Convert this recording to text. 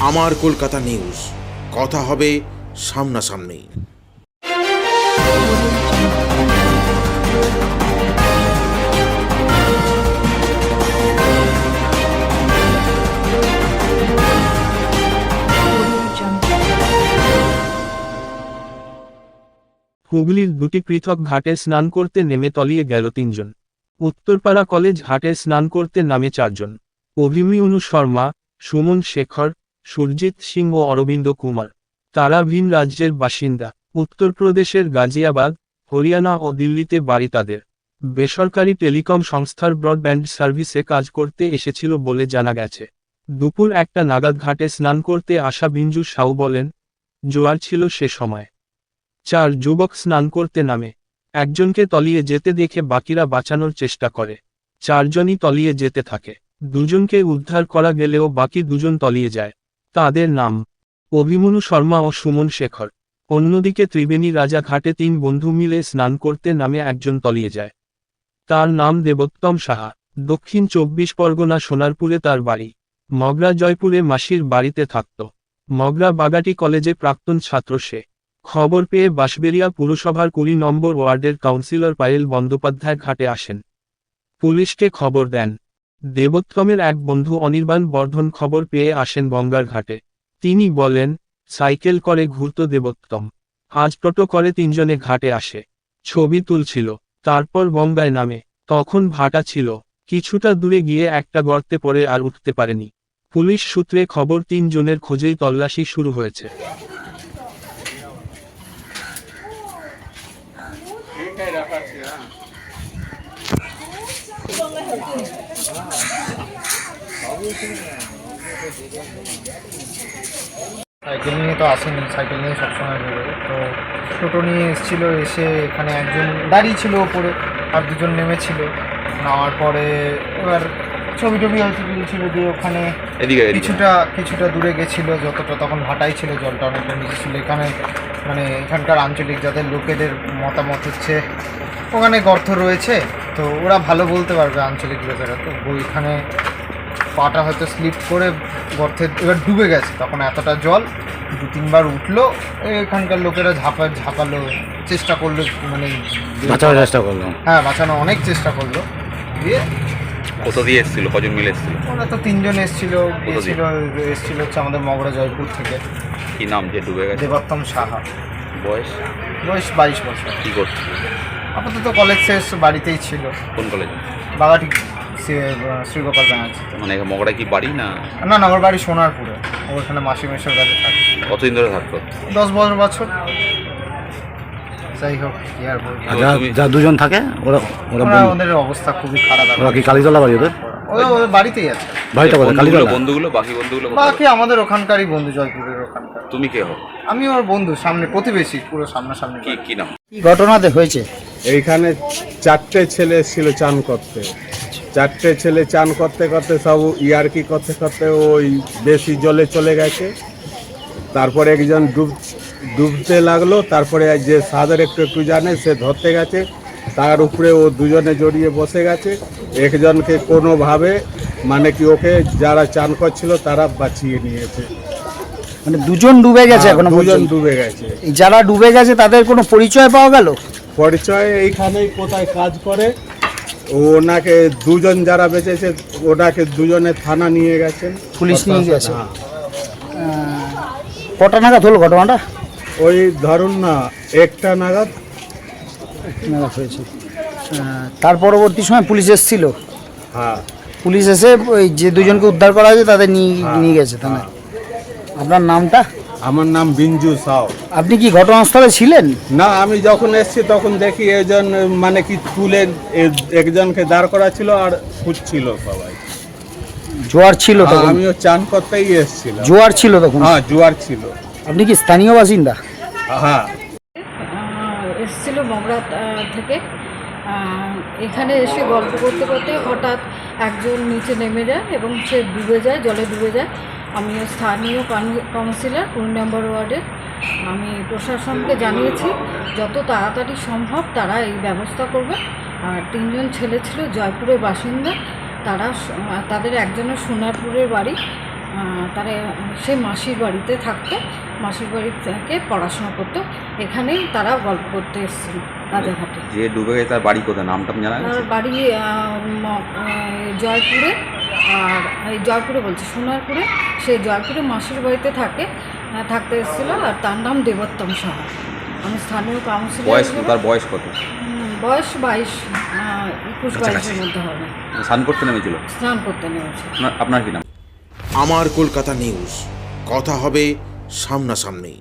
আমার কলকাতা নিউজ। কথা হবে সামনাসামনি। হুগলির দুটি পৃথক ঘাটে স্নান করতে নেমে তলিয়ে গেল তিনজন। উত্তরপাড়া কলেজ ঘাটে স্নান করতে নামে চারজন। অভিমিউনু শর্মা, সুমন শেখর সুরজিৎ সিং ও অরবিন্দ কুমার। তারা ভিন রাজ্যের বাসিন্দা। উত্তরপ্রদেশের গাজিয়াবাদ, হরিয়ানা ও দিল্লিতে বাড়ি তাদের। বেসরকারি টেলিকম সংস্থার ব্রডব্যান্ড সার্ভিসে কাজ করতে এসেছিল বলে জানা গেছে। দুপুর একটা নাগাদ ঘাটে স্নান করতে আসা বিঞ্জু সাউ বলেন, জোয়ার ছিল সে সময়। চার যুবক স্নান করতে নামে। একজনকে তলিয়ে যেতে দেখে বাকিরা বাঁচানোর চেষ্টা করে। চারজনই তলিয়ে যেতে থাকে। দুজনকে উদ্ধার করা গেলেও বাকি দুজন তলিয়ে যায়। তাদের নাম। অভিমন্যু শর্মা ও সুমন শেখর। অন্যদিকে ত্রিবেণী রাজা ঘাটে তিন বন্ধু মিলে স্নান করতে নামে একজন তলিয়ে যায়। তার নাম দেবোত্তম সাহা। দক্ষিণ চব্বিশ পরগনা সোনারপুরে তার বাড়ি। মগরা জয়পুরে মাসির বাড়িতে থাকত। মগরা বাগাটি কলেজে প্রাক্তন ছাত্র সে। খবর পেয়ে বাঁশবেরিয়া পুরসভার কুড়ি নম্বর ওয়ার্ডের কাউন্সিলর পায়েল বন্দ্যোপাধ্যায় ঘাটে আসেন। পুলিশকে খবর দেন। দেবোত্তমের এক বন্ধু অনির্বাণ বর্ধন খবর পেয়ে আসেন গঙ্গার ঘাটে। তিনি বলেন, সাইকেল করে ঘুরত দেবোত্তম। আজ টোটো করে তিনজনে ঘাটে আসে। ছবি তুলছিল। তারপর গঙ্গায় নামে। তখন ভাটা ছিল। কিছুটা দূরে গিয়ে একটা গর্তে পড়ে আর উঠতে পারেনি। পুলিশ সূত্রে খবর, তিনজনের খোঁজেই তল্লাশি শুরু হয়েছে। সাইকেল নিয়ে তো আসেনি সাইকেল নিয়ে সবসময় বেরোয়। তো টোটো নিয়ে এসেছিল এসে এখানে একজন দাঁড়িয়ে ছিল ওপরে আর দুজন নেমেছিল। নামার পরে এবার ছবি টবি হয়তো তুলছিল দিয়ে ওখানে কিছুটা কিছুটা দূরে গেছিল যতটা তখন ভাটাই ছিল জলটা অনেকটা নিচে ছিল। এখানে মানে এখানকার আঞ্চলিক যাদের লোকেদের মতামত হচ্ছে ওখানে গর্ত রয়েছে। তো ওরা ভালো বলতে পারবে আঞ্চলিক লোকেরা তো। ওইখানে পাটা হয়তো স্লিপ করে গর্তে এবার ডুবে গেছে। তখন এতটা জল দু তিনবার উঠল এখানকার লোকেরা ঝাপা ঝাঁপালো চেষ্টা করল মানে বাঁচানোর চেষ্টা করলাম হ্যাঁ বাঁচানো অনেক চেষ্টা করল। দিয়ে কত দিয়ে এসেছিল? কজন মিলে এসেছিল? ওরা তো তিনজন এসেছিল? এসেছিল এসেছিল হচ্ছে আমাদের মগরা জয়পুর থেকে। কি নাম যে ডুবে গেছে? দেবোত্তম সাহা। বয়স? বয়স বাইশ বছর। কি করছিল? আপাতত কলেজ শেষ বাড়িতেই ছিল। কোন কলেজে বাগাটি শ্রী- শ্রীগোপাল ব্যানার্জি। মানে মগড়া কি বাড়ি না? না না আমার বাড়ি সোনারপুরে। ওখানে মাসি মেশোর কাছে থাকে। কতদিন ধরে থাকতো? দশ বছর বছর। যাই হোক কি আর বলব। যা দুজন থাকে ওরা ওরা ওরা ওদের অবস্থা খুবই খারাপ ওরা কি কালীতলা বাড়ি ওদের? ওরা ওদের বাড়িতেই আছে। বাড়িটা কোথায়? বন্ধুগুলো কালীতলা? বন্ধুগুলো বাকি বন্ধুগুলো বাকি আমাদের ওখানকারই বন্ধু জয়পুরের ওখানকার। তুমি কে আমি ওর বন্ধু সামনে প্রতিবেশী পুরো সামনাসামনি কি কি নাম? কি ঘটনাতে হয়েছে? এইখানে চারটে ছেলে এসেছিল চান করতে। চারটে ছেলে চান করতে করতে সব ইয়ারকি করতে করতে ওই বেশি জলে চলে গেছে। তারপরে একজন ডুব ডুবতে লাগল তারপরে যে সাদের একটু একটু জানে সে ধরতে গেছে। তার উপরে ও দুজনে জড়িয়ে বসে গেছে। একজনকে কোনোভাবে মানে কি ওকে যারা চান করছিল তারা বাঁচিয়ে নিয়েছে। মানে দুজন ডুবে গেছে এখন দুজন ডুবে গেছে। যারা ডুবে গেছে তাদের কোনো পরিচয় পাওয়া গেল? পরিচয় এইখানেই কোথায় কাজ করে। ওনাকে দুজন যারা বেঁচেছে ওনাকে দুজনে থানা নিয়ে গেছেন। পুলিশ নিয়ে গেছে? হ্যাঁ। কটা নাগাদ হলো ঘটনাটা? ওই ধরুন না একটা নাগাদ। নাগাদ হয়েছে। তার পরবর্তী সময় পুলিশ এসেছিল? হ্যাঁ। পুলিশ এসে ওই যে দুজনকে উদ্ধার করা হয়েছে তাদের নিয়ে হ্যাঁ। নিয়ে গেছে থানায়। আপনার নামটা? আমার নাম বিঞ্জু সাউ। আপনি কি ঘটনাস্থলে ছিলেন? না আমি যখন এসেছি তখন দেখি এজন মানে কি তুলে একজনকে দাঁড় করা ছিল আর খুঁজছিল সবাই। জোয়ার ছিল হ্যাঁ, তখন? আমিও চান করতেই এসেছিলাম। জোয়ার ছিল তখন? হ্যাঁ জোয়ার ছিল। আপনি কি স্থানীয় বাসিন্দা? হ্যাঁ। এসেছিল মগরা থেকে। এখানে এসে গল্প করতে করতে হঠাৎ একজন নিচে নেমে যায় এবং সে ডুবে যায় জলে ডুবে যায়। আমি স্থানীয় কাউন্সিলর কুড়ি নম্বর ওয়ার্ডের। আমি প্রশাসনকে জানিয়েছি যত তাড়াতাড়ি সম্ভব তারা এই ব্যবস্থা করবে। আর তিনজন ছেলে ছিল জয়পুরের বাসিন্দা। তারা তাদের একজনের সোনারপুরের বাড়ি। তারা সে মাসির বাড়িতে থাকতো। মাসির বাড়ি থেকে পড়াশোনা করতো। এখানেই তারা গল্প করতে এসেছিল রাজাঘাটে যে ডুবে গেছে তার বাড়ি কোথায়? নামটা জানা তার বাড়ি জয়পুরে। আর এই জয়পুরে বলছে সোনারপুরে। সে জয়পুরে মাসির বাড়িতে থাকে থাকতে এসেছিল আর তার নাম দেবোত্তম সাহা। আমি স্থানীয় কাউন্সিলর বয়স তার বয়স কত? বয়স বাইশ আহ, একুশ বাইশের মধ্যে হবে। স্নান করতে নেমেছিল? স্নান করতে নেমেছে। আপনার আপনার কি নাম? আমার কলকাতা নিউজ কথা হবে সামনাসামনি